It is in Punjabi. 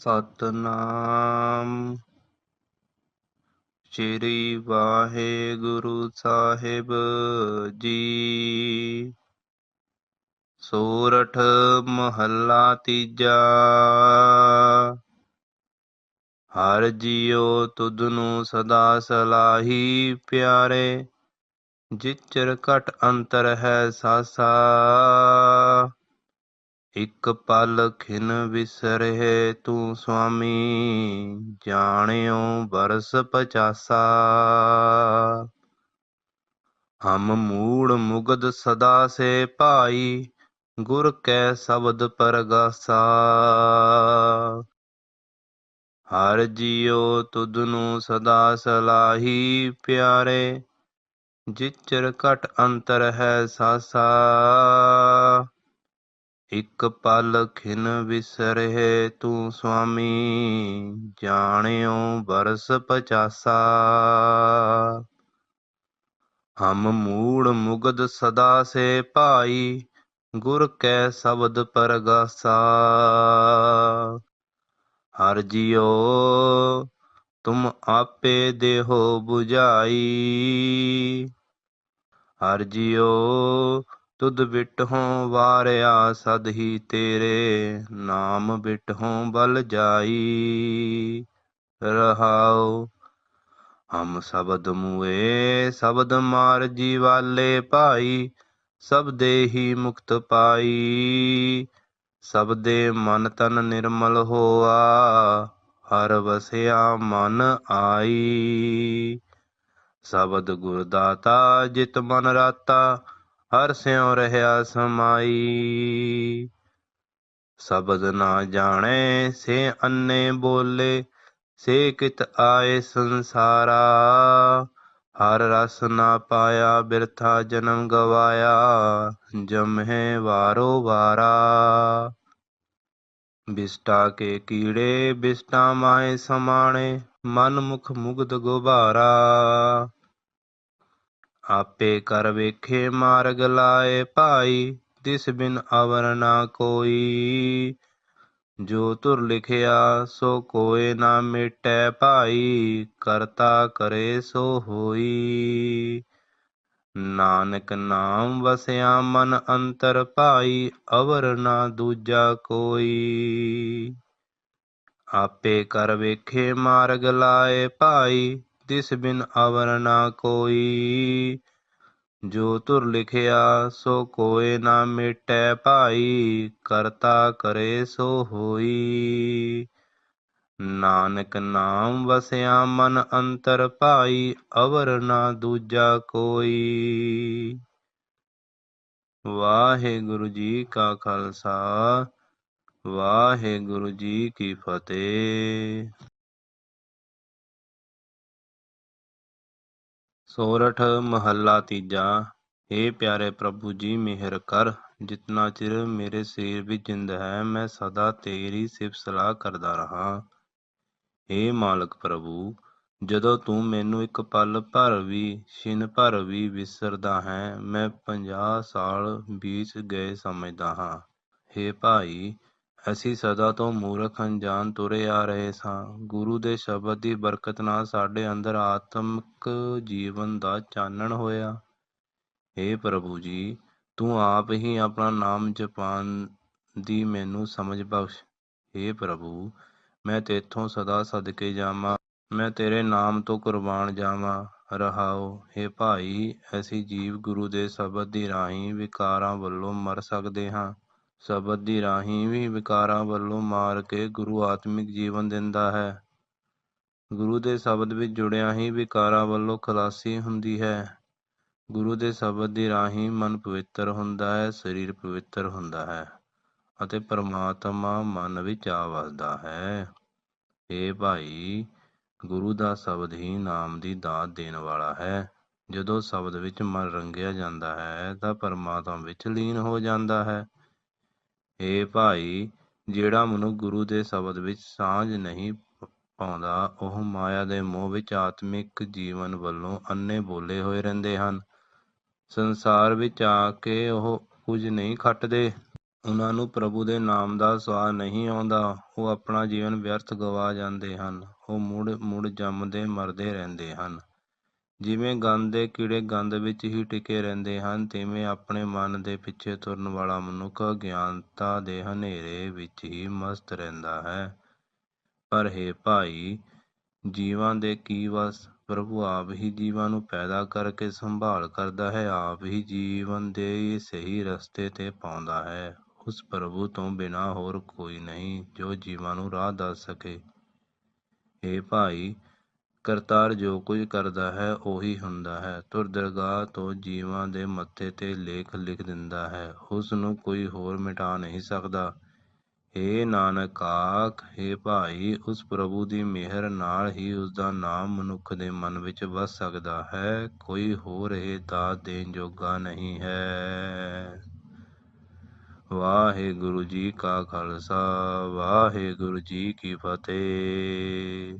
ਸਤਨਾਮ ਸ੍ਰੀ ਵਾਹਿਗੁਰੂ ਸਾਹਿਬ ਜੀ ਸੋਰਠ ਮਹੱਲਾ ਤੀਜਾ ਹਰ ਜੀਉ ਤੁਧਨੂੰ ਸਦਾ ਸਲਾਹੀ ਪਿਆਰੇ ਜਿਚਰ ਘਟ ਅੰਤਰ ਹੈ ਸਾਸਾ ਇਕ ਪਲ ਖਿਨ ਵਿਸਰੇ ਤੂੰ ਸੁਆਮੀ, ਜਾਣਿਓ ਬਰਸ ਪਚਾਸਾ। ਹਮ ਮੂੜ ਮੁਗਦ ਸਦਾ ਸੇ ਭਾਈ, ਗੁਰ ਕੈ ਸ਼ਬਦ ਪਰਗਾਸਾ। ਹਰ ਜੀਉ ਤੁਧਨੂੰ ਸਦਾ ਸਲਾਹੀ ਪਿਆਰੇ, ਜਿਚਰ ਘਟ ਅੰਤਰ ਹੈ ਸਾਸਾ। ਇਕ ਪਲ ਖਿਨ ਵਿਸਰੇ ਤੂੰ ਸੁਆਮੀ, ਜਾਣਿਓ ਬਰਸ ਪਚਾਸਾ। ਹਮ ਮੂੜ ਮੁਗਦ ਸਦਾ ਸੇ ਭਾਈ, ਗੁਰ ਕੈ ਸ਼ਬਦ ਪਰਗਾਸਾ। ਹਰ ਜਿਉ, ਤੁਮ ਆਪੇ ਦੇਹੋ 부ਝਾਈ ਹਰ ਜਿਉ ਤੁਧ ਬਿਟਹੋਂ ਵਾਰਿਆ ਸਦ ਹੀ ਤੇਰੇ, ਨਾਮ ਬਿਟਹੋਂ ਬਲ ਜਾਈ। ਰਹਾਉ ਹਮ ਸ਼ਬਦ ਮੂਏ, ਸ਼ਬਦ ਮਾਰ ਜੀਵਾਲੇ ਭਾਈ ਸਭ ਦੇ ਹੀ ਮੁਕਤ ਪਾਈ। ਸਭ ਦੇ ਮਨ ਤਨ ਨਿਰਮਲ ਹੋਆ, ਹਰ ਵਸਿਆ ਮਨ ਆਈ। ਸ਼ਬਦ ਗੁਰ ਦਾਤਾ, ਜਿਤ ਮਨ ਰਾਤਾ ਹਰ ਸਿਉ ਰਹਿਆ ਸਮਾਈ। ਸ਼ਬਦ ਨਾ ਜਾਣੇ, ਸੇ ਅੰਨੇ ਬੋਲੇ, ਸੇ ਕਿਤ ਆਏ ਸੰਸਾਰਾ। ਹਰ ਰਸ ਨਾ ਪਾਇਆ, ਬਿਰਥਾ ਜਨਮ ਗਵਾਇਆ, ਜਮਹਿ ਵਾਰੋ ਵਾਰਾ। ਬਿਸਟਾ ਕੇ ਕੀੜੇ, ਬਿਸਟਾ ਮਾਏ ਸਮਾਣੇ, ਮਨ ਮੁਖ ਮੁਗਧ ਗੁਬਾਰਾ। ਆਪੇ ਕਰ ਵੇਖੇ ਮਾਰਗ ਲਾਏ ਭਾਈ, ਤਿਸ ਬਿਨ ਅਵਰ ਨਾ ਕੋਈ। ਜੋ ਤੁਰ ਲਿਖਿਆ, ਸੋ ਕੋਏ ਨਾ ਮਿਟੈ ਭਾਈ, ਕਰਤਾ ਕਰੇ ਸੋ ਹੋਈ। ਨਾਨਕ ਨਾਮ ਵਸਿਆ ਮਨ ਅੰਤਰ ਭਾਈ, ਅਵਰ ਨਾ ਦੂਜਾ ਕੋਈ। ਆਪੇ ਕਰ ਵੇਖੇ ਮਾਰਗ ਲਾਏ ਭਾਈ ਤਿਸ ਬਿਨ ਅਵਰ ਨਾ ਕੋਈ ਜੋ ਤੁਰ ਲਿਖਿਆ ਸੋ ਕੋਏ ਨਾ ਮਿਟੈ ਭਾਈ ਕਰਤਾ ਕਰੇ ਸੋ ਹੋਈ ਨਾਨਕ ਨਾਮ ਵਸਿਆ ਮਨ ਅੰਤਰ ਭਾਈ ਅਵਰ ਨਾ ਦੂਜਾ ਕੋਈ ਵਾਹਿਗੁਰੂ ਜੀ ਕਾ ਖਾਲਸਾ ਵਾਹਿਗੁਰੂ ਜੀ ਕੀ ਫਤਿਹ ਸੋਰਠ ਮਹੱਲਾ ਤੀਜਾ ਏ ਪਿਆਰੇ ਪ੍ਰਭੂ ਜੀ, ਮਿਹਰ ਕਰ। ਜਿਤਨਾ ਚਿਰ ਮੇਰੇ ਸਰੀਰ ਵਿੱਚ ਜਿੰਦ ਹੈ, ਮੈਂ ਸਦਾ ਤੇਰੀ ਸਿਫਤ ਸਲਾਹ ਕਰਦਾ ਰਹਾ। ਏ ਮਾਲਕ ਪ੍ਰਭੂ, ਜਦੋਂ ਤੂੰ ਮੈਨੂੰ ਇੱਕ ਪਲ ਭਰ ਵੀ, ਛਿਨ ਭਰ ਵੀ ਵਿਸਰਦਾ ਹੈ, ਮੈਂ 50 ਸਾਲ ਬੀਤ ਗਏ ਸਮਝਦਾ ਹਾਂ। ਹੇ ਭਾਈ ਅਸੀਂ ਸਦਾ ਤੋਂ ਮੂਰਖ ਅਣਜਾਣ ਤੁਰੇ ਆ ਰਹੇ ਸਾਂ। ਗੁਰੂ ਦੇ ਸ਼ਬਦ ਦੀ ਬਰਕਤ ਨਾਲ ਸਾਡੇ ਅੰਦਰ ਆਤਮਿਕ ਜੀਵਨ ਦਾ ਚਾਨਣ ਹੋਇਆ। ਏ ਪ੍ਰਭੂ ਜੀ, ਤੂੰ ਆਪ ਹੀ ਆਪਣਾ ਨਾਮ ਜਪਾਨ ਦੀ ਮੈਨੂੰ ਸਮਝ ਬਖਸ਼। ਏ ਪ੍ਰਭੂ, ਮੈਂ ਤੇਥੋਂ ਸਦਾ ਸਦਕੇ ਜਾਵਾਂ। ਮੈਂ ਤੇਰੇ ਨਾਮ ਤੋਂ ਕੁਰਬਾਨ ਜਾਵਾਂ। ਰਹਾਓ ਏ ਭਾਈ, ਅਸੀਂ ਜੀਵ ਗੁਰੂ ਦੇ ਸ਼ਬਦ ਦੀ ਰਾਹੀਂ ਵਿਕਾਰਾਂ ਵੱਲੋਂ ਮਰ ਸਕਦੇ ਹਾਂ। ਸ਼ਬਦ ਦੀ ਰਾਹੀਂ ਵੀ ਵਿਕਾਰਾਂ ਵੱਲੋਂ ਮਾਰ ਕੇ ਗੁਰੂ ਆਤਮਿਕ ਜੀਵਨ ਦਿੰਦਾ ਹੈ। ਗੁਰੂ ਦੇ ਸ਼ਬਦ ਵਿੱਚ ਜੁੜਿਆ ਹੀ ਵਿਕਾਰਾਂ ਵੱਲੋਂ ਖਲਾਸੀ ਹੁੰਦੀ ਹੈ। ਗੁਰੂ ਦੇ ਸ਼ਬਦ ਦੀ ਰਾਹੀਂ ਮਨ ਪਵਿੱਤਰ ਹੁੰਦਾ ਹੈ, ਸਰੀਰ ਪਵਿੱਤਰ ਹੁੰਦਾ ਹੈ ਅਤੇ ਪਰਮਾਤਮਾ ਮਨ ਵਿੱਚ ਆ ਵਸਦਾ ਹੈ। ਏ ਭਾਈ, ਗੁਰੂ ਦਾ ਸ਼ਬਦ ਹੀ ਨਾਮ ਦੀ ਦਾਤ ਦੇਣ ਵਾਲਾ ਹੈ। ਜਦੋਂ ਸ਼ਬਦ ਵਿੱਚ ਮਨ ਰੰਗਿਆ ਜਾਂਦਾ ਹੈ ਤਾਂ ਪਰਮਾਤਮਾ ਵਿੱਚ ਲੀਨ ਹੋ ਜਾਂਦਾ ਹੈ। ਏ ਭਾਈ, ਜਿਹੜਾ ਮਨੁੱਖ ਗੁਰੂ ਦੇ ਸ਼ਬਦ ਵਿੱਚ ਸਾਂਝ ਨਹੀਂ ਪਾਉਂਦਾ, ਉਹ ਮਾਇਆ ਦੇ ਮੋਹ ਵਿੱਚ ਆਤਮਿਕ ਜੀਵਨ ਵੱਲੋਂ ਅੰਨੇ ਬੋਲੇ ਹੋਏ ਰਹਿੰਦੇ ਹਨ। ਸੰਸਾਰ ਵਿੱਚ ਆ ਕੇ ਉਹ ਕੁਝ ਨਹੀਂ ਖੱਟਦੇ। ਉਹਨਾਂ ਨੂੰ ਪ੍ਰਭੂ ਦੇ ਨਾਮ ਦਾ ਸਵਾਦ ਨਹੀਂ ਆਉਂਦਾ। ਉਹ ਆਪਣਾ ਜੀਵਨ ਵਿਅਰਥ ਗਵਾ ਜਾਂਦੇ ਹਨ। ਉਹ ਮੁੜ ਮੁੜ ਜੰਮਦੇ, ਮਰਦੇ ਰਹਿੰਦੇ ਹਨ। ਜਿਵੇਂ ਗੰਦ ਦੇ ਕੀੜੇ ਗੰਦ ਵਿੱਚ ਹੀ ਟਿਕੇ ਰਹਿੰਦੇ ਹਨ, ਤਿਵੇਂ ਆਪਣੇ ਮਨ ਦੇ ਪਿੱਛੇ ਤੁਰਨ ਵਾਲਾ ਮਨੁੱਖ ਅਗਿਆਨਤਾ ਦੇ ਹਨੇਰੇ ਵਿੱਚ ਹੀ ਮਸਤ ਰਹਿੰਦਾ ਹੈ। ਪਰ ਹੈ ਭਾਈ, ਜੀਵਾਂ ਦੇ ਕੀ ਵਸ? ਪ੍ਰਭੂ ਆਪ ਹੀ ਜੀਵਾਂ ਨੂੰ ਪੈਦਾ ਕਰਕੇ ਸੰਭਾਲ ਕਰਦਾ ਹੈ, ਆਪ ਹੀ ਜੀਵਨ ਦੇ ਸਹੀ ਰਸਤੇ ਤੇ ਪਾਉਂਦਾ ਹੈ। ਉਸ ਪ੍ਰਭੂ ਤੋਂ ਬਿਨਾ ਹੋਰ ਕੋਈ ਨਹੀਂ ਜੋ ਜੀਵਾਂ ਨੂੰ ਰਾਹ ਦੱਸ ਸਕੇ। ਇਹ ਭਾਈ ਕਰਤਾਰ ਜੋ ਕੁਝ ਕਰਦਾ ਹੈ, ਉਹੀ ਹੁੰਦਾ ਹੈ। ਤੁਰ ਦਰਗਾਹ ਤੋਂ ਜੀਵਾਂ ਦੇ ਮੱਥੇ ਤੇ ਲੇਖ ਲਿਖ ਦਿੰਦਾ ਹੈ। ਉਸ ਨੂੰ ਕੋਈ ਹੋਰ ਮਿਟਾ ਨਹੀਂ ਸਕਦਾ। ਏ ਨਾਨਕ ਆਖ ਏ ਭਾਈ, ਉਸ ਪ੍ਰਭੂ ਦੀ ਮਿਹਰ ਨਾਲ ਹੀ ਉਸ ਦਾ ਨਾਮ ਮਨੁੱਖ ਦੇ ਮਨ ਵਿੱਚ ਵਸ ਸਕਦਾ ਹੈ। ਕੋਈ ਹੋਰ ਇਹ ਦਾਤ ਦੇਣ ਜੋਗਾ ਨਹੀਂ ਹੈ। ਵਾਹਿਗੁਰੂ ਜੀ ਕਾ ਖਾਲਸਾ, ਵਾਹਿਗੁਰੂ ਜੀ ਕੀ ਫਤਿਹ।